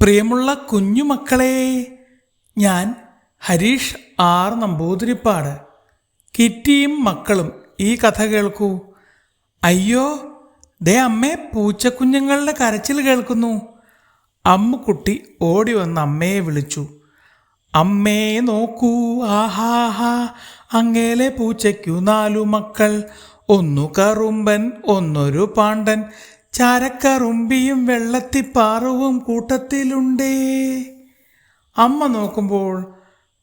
പ്രിയമുള്ള കുഞ്ഞുമക്കളെ ഞാൻ ഹരീഷ് ആർ നമ്പൂതിരിപ്പാട്. കിറ്റിയും മക്കളും ഈ കഥ കേൾക്കൂ. അയ്യോ ദേ അമ്മേ പൂച്ചക്കുഞ്ഞുങ്ങളുടെ കരച്ചിൽ കേൾക്കുന്നു. അമ്മുക്കുട്ടി ഓടി വന്ന് അമ്മയെ വിളിച്ചു. അമ്മേ നോക്കൂ ആഹാഹാ അങ്ങേലെ പൂച്ചയ്ക്കു നാലു മക്കൾ. ഒന്നു കറുമ്പൻ ഒന്നൊരു പാണ്ടൻ ചാരക്കറുമ്പിയും വെള്ളത്തിപ്പാറവും കൂട്ടത്തിലുണ്ടേ. അമ്മ നോക്കുമ്പോൾ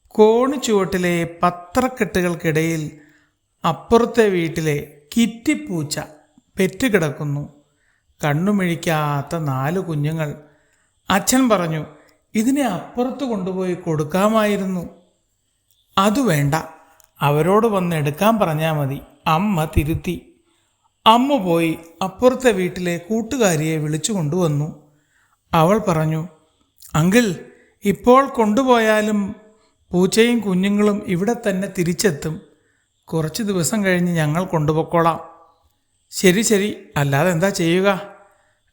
കോണു ചുവട്ടിലെ പത്രക്കെട്ടുകൾക്കിടയിൽ അപ്പുറത്തെ വീട്ടിലെ കിറ്റിപ്പൂച്ച പെറ്റുകിടക്കുന്നു. കണ്ണുമിഴിക്കാത്ത നാല് കുഞ്ഞുങ്ങൾ. അച്ഛൻ പറഞ്ഞു ഇതിനെ അപ്പുറത്ത് കൊണ്ടുപോയി കൊടുക്കാമായിരുന്നു. അത് വേണ്ട അവരോട് വന്ന് എടുക്കാൻ പറഞ്ഞാൽ മതി. അമ്മ തിരുത്തി. അമ്മ പോയി അപ്പുറത്തെ വീട്ടിലെ കൂട്ടുകാരിയെ വിളിച്ചു കൊണ്ടുവന്നു. അവൾ പറഞ്ഞു അങ്കിൾ ഇപ്പോൾ കൊണ്ടുപോയാലും പൂച്ചയും കുഞ്ഞുങ്ങളും ഇവിടെ തന്നെ തിരിച്ചെത്തും. കുറച്ച് ദിവസം കഴിഞ്ഞ് ഞങ്ങൾ കൊണ്ടുപോയിക്കോളാം. ശരി ശരി. അല്ലാതെ എന്താ ചെയ്യുക?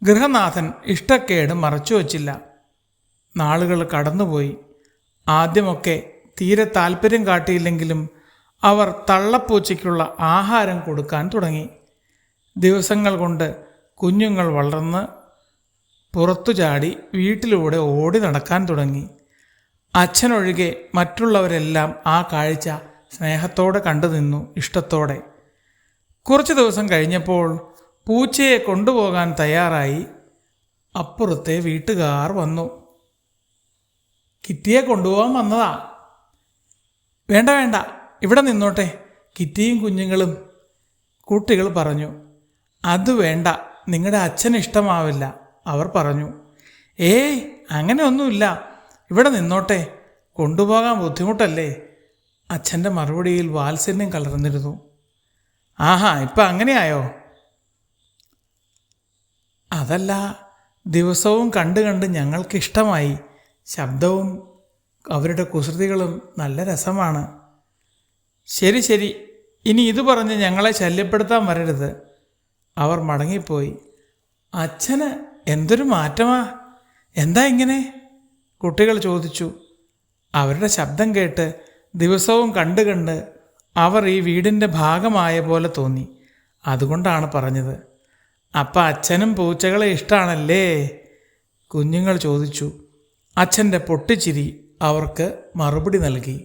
ഗൃഹനാഥൻ ഇഷ്ടക്കേട് മറച്ചു വച്ചില്ല. നാളുകൾ കടന്നുപോയി. ആദ്യമൊക്കെ തീരെ താല്പര്യം കാട്ടിയില്ലെങ്കിലും അവർ തള്ളപ്പൂച്ചയ്ക്കുള്ള ആഹാരം കൊടുക്കാൻ തുടങ്ങി. ദിവസങ്ങൾ കൊണ്ട് കുഞ്ഞുങ്ങൾ വളർന്ന് പുറത്തു ചാടി വീട്ടിലൂടെ ഓടി നടക്കാൻ തുടങ്ങി. അച്ഛനൊഴികെ മറ്റുള്ളവരെല്ലാം ആ കാഴ്ച സ്നേഹത്തോടെ കണ്ടു നിന്നു ഇഷ്ടത്തോടെ. കുറച്ച് ദിവസം കഴിഞ്ഞപ്പോൾ പൂച്ചയെ കൊണ്ടുപോകാൻ തയ്യാറായി. അപ്പുറത്തെ വീട്ടുകാർ വന്നു. കിറ്റിയെ കൊണ്ടുപോകാൻ വന്നതാ. വേണ്ട വേണ്ട ഇവിടെ നിന്നോട്ടെ. കിറ്റിയും കുഞ്ഞുങ്ങളും. കുട്ടികൾ പറഞ്ഞു അത് വേണ്ട. നിങ്ങളുടെ അച്ഛൻ ഇഷ്ടമാവില്ല. അവർ പറഞ്ഞു ഏയ് അങ്ങനെയൊന്നുമില്ല. ഇവിടെ നിന്നോട്ടെ. കൊണ്ടുപോകാൻ ബുദ്ധിമുട്ടല്ലേ? അച്ഛന്റെ മറുപടിയിൽ വാത്സല്യം കലർന്നിരുന്നു. ആഹാ ഇപ്പം അങ്ങനെയായോ? അതല്ല ദിവസവും കണ്ട് കണ്ട് ഞങ്ങൾക്ക് ഇഷ്ടമായി. ശബ്ദവും അവരുടെ കുസൃതികളും നല്ല രസമാണ്. ശരി ശരി. ഇനി ഇത് പറഞ്ഞ് ഞങ്ങളെ ശല്യപ്പെടുത്താൻ വരരുത്. അവർ മടങ്ങിപ്പോയി. അച്ഛന് എന്തൊരു മാറ്റമാ? എന്താ ഇങ്ങനെ? കുട്ടികൾ ചോദിച്ചു. അവരുടെ ശബ്ദം കേട്ട് ദിവസവും കണ്ട് കണ്ട് അവർ ഈ വീടിന്റെ ഭാഗമായ പോലെ തോന്നി. അതുകൊണ്ടാണ് പറഞ്ഞത്. അപ്പം അച്ഛനും പൂച്ചകളെ ഇഷ്ടമാണല്ലേ കുഞ്ഞുങ്ങൾ ചോദിച്ചു. അച്ഛന്റെ പൊട്ടിച്ചിരി അവർക്ക് മറുപടി നൽകി.